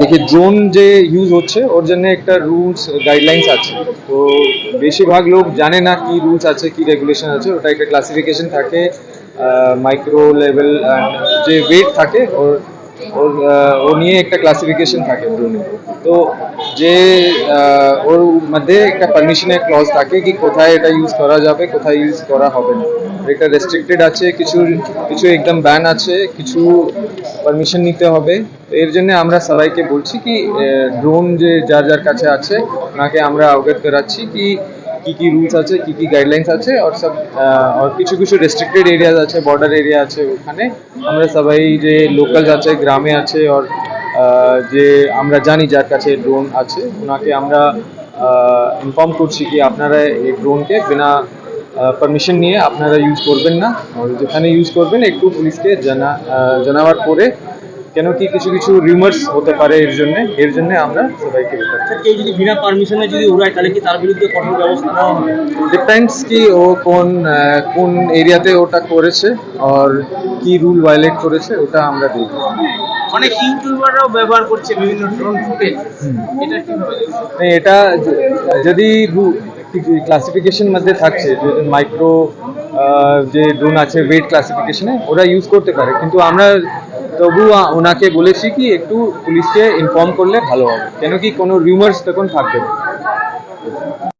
দেখি ড্রোন যে ইউজ হচ্ছে, ওর জন্য একটা রুলস গাইডলাইন্স আছে। তো বেশিরভাগ লোক জানে না কি রুলস আছে, কি রেগুলেশন আছে, ওটা একটা ক্লাসিফিকেশন থাকে মাইক্রো লেভেল যে ওয়েট থাকে, ওর ও নিয়ে একটা ক্লাসিফিকেশন থাকে ড্রোনে তো যে ওর মধ্যে একটা পারমিশনের ক্লজ থাকে কি কোথায় এটা ইউজ করা যাবে, কোথায় ইউজ করা হবে না। এটা রেস্ট্রিক্টেড আছে, কিছু কিছু একদম ব্যান আছে, কিছু পারমিশন নিতে হবে। এর জন্য আমরা সবাইকে বলছি কি ড্রোন যে যার যার কাছে আছে, ওনাকে আমরা অবগত করাচ্ছি কি কি কি রুলস আছে, কি কি গাইডলাইন্স আছে আর সব আর কিছু কিছু রেস্ট্রিক্টেড এরিয়াজ আছে বর্ডার এরিয়া আছে ওখানে। আমরা সবাই যে লোকাল আছে গ্রামে আছে আর যে আমরা জানি যার কাছে ড্রোন আছে, ওনাকে আমরা ইনফর্ম করছি কি আপনারা এই ড্রোনকে বিনা পারমিশন নিয়ে আপনারা ইউজ করবেন না। যেখানে ইউজ করবেন, একটু পুলিশকে জানা জানাবার পরে কেন কি কিছু কিছু রিউমার্স হতে পারে এর জন্য এর জন্য আমরা সবাইকে কেউ যদি বিনা পারমিশনে যদি উড়ায় তাহলে কি তার বিরুদ্ধে কঠোর ব্যবস্থা নেওয়া হবে? ডিপেন্ডস কি ও কোন কোন এরিয়াতে ওটা করেছে আর কি রুল ভায়োলেট করেছে ওটা আমরা দেখব। অনেক ইউটিউবাররাও ব্যবহার করছে বিভিন্ন ড্রোন ফুটেজ এটা কীভাবে এটা যদি ক্লাসিফিকেশন মধ্যে থাকছে মাইক্রো যে ড্রোন আছে ওয়েট ক্লাসিফিকেশনে ওরা ইউজ করতে পারে। কিন্তু আমরা তবু ওনাকে বলেছি কি, একটু পুলিশকে ইনফর্ম করলে ভালো হবে। কেন কি কোনো রিউমার্স তখন থাকবে না।